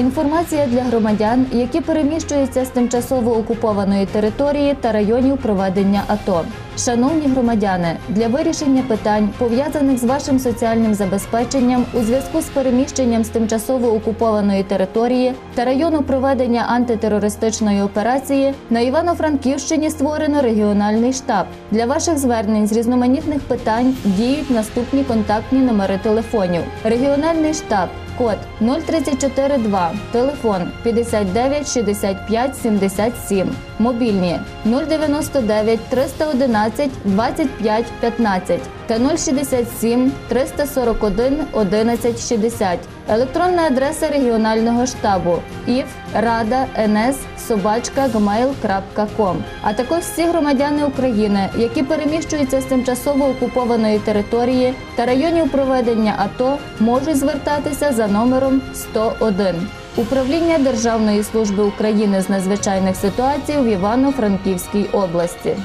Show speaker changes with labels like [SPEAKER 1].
[SPEAKER 1] Інформація для громадян, які переміщуються з тимчасово окупованої території та районів проведення АТО. Шановні громадяни, для вирішення питань, пов'язаних з вашим соціальним забезпеченням у зв'язку з переміщенням з тимчасово окупованої території та району проведення антитерористичної операції, на Івано-Франківщині створено регіональний штаб. Для ваших звернень з різноманітних питань діють наступні контактні номери телефонів. Регіональний штаб код 0342, телефон 59 65 77, мобільні 099 311 25 15 та 067 341 11 60. Електронна адреса регіонального штабу ifrada.ns.gmail.com а також всі громадяни України, які переміщуються з тимчасово окупованої території та районів проведення АТО, можуть звертатися за номером 101. Управління Державної служби України з надзвичайних ситуацій в Івано-Франківській області.